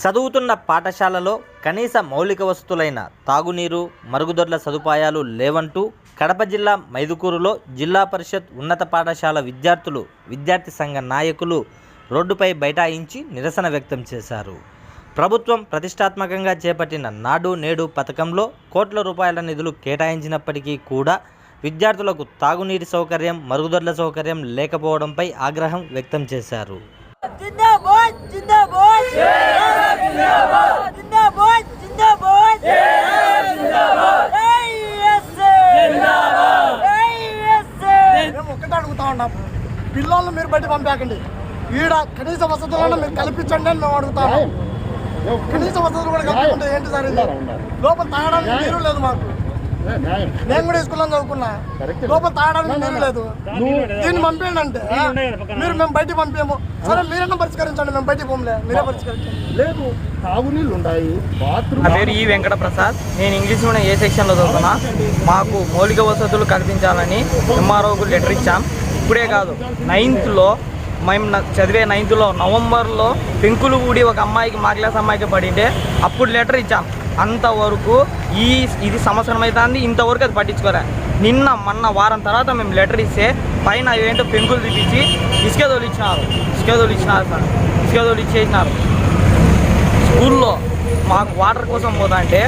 చదువుతున్న పాఠశాలలో కనీస మౌలిక వసతులైన తాగునీరు మరుగుదొడ్ల సదుపాయాలు లేవంటూ కడప జిల్లా మైదుకూరులో జిల్లా పరిషత్ ఉన్నత పాఠశాల విద్యార్థులు విద్యార్థి సంఘ నాయకులు రోడ్డుపై బైఠాయించి నిరసన వ్యక్తం చేశారు. ప్రభుత్వం ప్రతిష్టాత్మకంగా చేపట్టిన నాడు నేడు పథకంలో కోట్ల రూపాయల నిధులు కేటాయించినప్పటికీ కూడా విద్యార్థులకు తాగునీటి సౌకర్యం మరుగుదొడ్ల సౌకర్యం లేకపోవడంపై ఆగ్రహం వ్యక్తం చేశారు. జిందాబాద్ జిందాబాద్ జిందాబాద్ జిందాబాద్ జిందాబాద్ జిందాబాద్ జిందాబాద్ మేము ఒక్కటే అడుగుతా ఉన్నాం. పిల్లల్ని మీరు బయట పంపాకండి ఈడ కనీస వసతులను మీరు కల్పించండి అని మేము అడుగుతాము. కనీస వసతులు కూడా కల్పించండి. ఏంటి సార్ ఇది? లోపల తాగడానికి నీరు లేదు మాకు. నేను కూడా స్కూల్లో చదువుకున్నా. లోపల తాగడానికి నీరు లేదు. దీన్ని పంపేయండి అంటే మీరు మేము బయటికి పంపాము సరే మీరైనా పరిష్కరించండి మేము బయటికి పోలే మీరే పరిష్కరించండి. లేదు తాగునీళ్ళు ఉన్నాయి బాత్రూమ్ నా పేరు ఈ వెంకట ప్రసాద్ నేను ఇంగ్లీష్ మీడియం ఏ సెక్షన్లో చదువుతున్నా? మాకు మౌలిక వసతులు కల్పించాలని ఎంఆర్ఓకు లెటర్ ఇచ్చాం. ఇప్పుడే కాదు నైన్త్లో మేము చదివే నైన్త్లో నవంబర్లో పెంకులు కూడి ఒక అమ్మాయికి మా క్లాస్ అమ్మాయికి పడింటే అప్పుడు లెటర్ ఇచ్చాం. అంతవరకు ఈ ఇది సంవత్సరం అవుతుంది ఇంతవరకు అది పట్టించుకోరా నిన్న మొన్న వారం తర్వాత మేము లెటర్ ఇస్తే పైన ఏంటో పెంకులు తీపించి ఇసుక తోలిచ్చినారు. ఇసుక తోలిచ్చినారు సార్. ఇసుక తోలిచ్చేసినారు. స్కూల్లో మాకు వాటర్ కోసం పోతా అంటే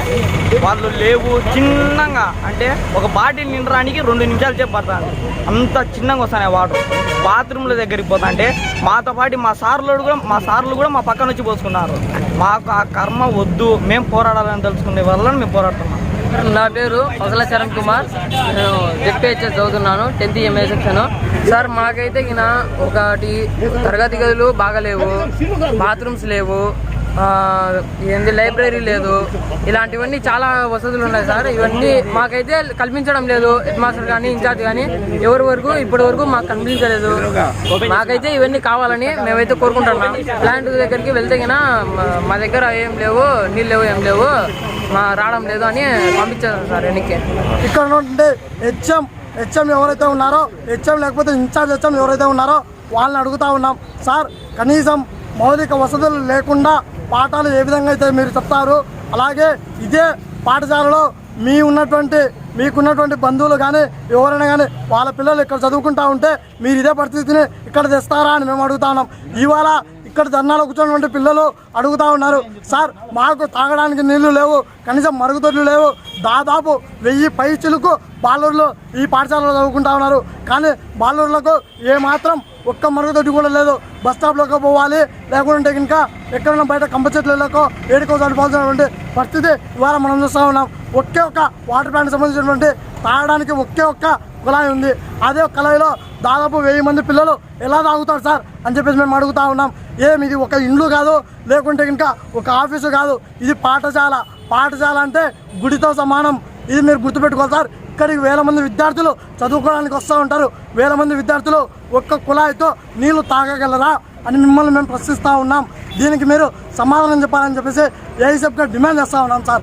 వాళ్ళు లేవు చిన్నగా. అంటే ఒక బాటిల్ నిండడానికి రెండు నిమిషాలు చెప్పబడతాను అంత చిన్నగా వస్తున్నాయి వాటర్. బాత్రూమ్ల దగ్గరికి పోతా అంటే మాతో పాటు మా సార్లు కూడా మా సార్లు కూడా మా పక్కన వచ్చి పోసుకున్నారు. మాకు ఆ కర్మ వద్దు. మేము పోరాడాలని తెలుసుకునే వల్ల మేము పోరాడుతున్నాం. నా పేరు పగల చరణ్ కుమార్. నేను జెడ్పిహెచ్ఎస్ చదువుతున్నాను. Tenth MA section. సార్ మాకైతే ఈయన ఒకటి తరగతి గదులు బాగలేవు. బాత్రూమ్స్ లేవు. ఏంది లైబ్రరీ లేదు. ఇలాంటివన్నీ చాలా వసతులు ఉన్నాయి సార్. ఇవన్నీ మాకైతే కల్పించడం లేదు. హెడ్ మాస్టర్ కానీ ఇన్ఛార్జ్ కానీ ఎవరి వరకు ఇప్పటి వరకు మాకు కనిపించలేదు. మాకైతే ఇవన్నీ కావాలని మేమైతే కోరుకుంటున్నాం ప్లాంట్ దగ్గరికి వెళ్తే కన్నా మా- దగ్గర ఏం లేవు నీళ్ళు లేవు ఏం లేవు. మా రావడం లేదు అని పంపించారు సార్ వెనక్కి ఇక్కడ ఉంటే హెచ్ఎం హెచ్ఎం ఎవరైతే ఉన్నారో హెచ్ఎం లేకపోతే ఇన్ఛార్జ్ హెచ్ఎం ఎవరైతే ఉన్నారో వాళ్ళని అడుగుతా ఉన్నాం. సార్ కనీసం మౌలిక వసతులు లేకుండా పాఠాలు ఏ విధంగా అయితే మీరు చెప్తారు అలాగే ఇదే పాఠశాలలో మీ ఉన్నటువంటి మీకున్నటువంటి బంధువులు కానీ ఎవరైనా కానీ వాళ్ళ పిల్లలు ఇక్కడ చదువుకుంటా ఉంటే మీరు ఇదే పరిస్థితిని ఇక్కడ తెస్తారా అని మేము అడుగుతా ఉన్నాం. ఇవాళ ఇక్కడ ధర్నాలో కూర్చున్నటువంటి పిల్లలు అడుగుతా ఉన్నారు. సార్ మాకు తాగడానికి నీళ్ళు లేవు కనీసం మరుగుదొడ్లు లేవు. దాదాపు వెయ్యి పై చిలుకు బాలూరులో ఈ పాఠశాలలో చదువుకుంటా ఉన్నారు. కానీ బాలూరులకు ఏమాత్రం ఒక్క మరుగుదొడ్డి కూడా లేదు. బస్ స్టాప్లోకి పోవాలి. లేకుంటే ఇంకా ఎక్కడన్నా బయట కంప చెట్లలోకో ఏడుకో చనిపోవాల్సినటువంటి పరిస్థితి ఇవాళ మనం చూస్తూ ఉన్నాం. ఒకే ఒక్క వాటర్ ప్లాంట్ సంబంధించినటువంటి తాగడానికి ఒకే ఒక్క కుళాయి ఉంది. అదే కుళాయిలో దాదాపు వెయ్యి మంది పిల్లలు ఎలా తాగుతారు సార్ అని చెప్పేసి మేము అడుగుతా ఉన్నాం. ఏమి ఇది ఒక ఇండ్లు కాదు లేకుంటే ఇంకా ఒక ఆఫీసు కాదు. ఇది పాఠశాల. పాఠశాల అంటే గుడితో సమానం. ఇది మీరు గుర్తుపెట్టుకోవాలి సార్. ఇక్కడికి వేల మంది విద్యార్థులు చదువుకోవడానికి వస్తూ ఉంటారు. వేల మంది విద్యార్థులు ఒక్క కుళాయితో నీళ్ళు తాగగలరా అని మిమ్మల్ని మేము ప్రశ్నిస్తూ ఉన్నాం. దీనికి మీరు సమాధానం చెప్పాలని చెప్పేసి ఏఐసెఫ్గా డిమాండ్ చేస్తూ ఉన్నాం సార్.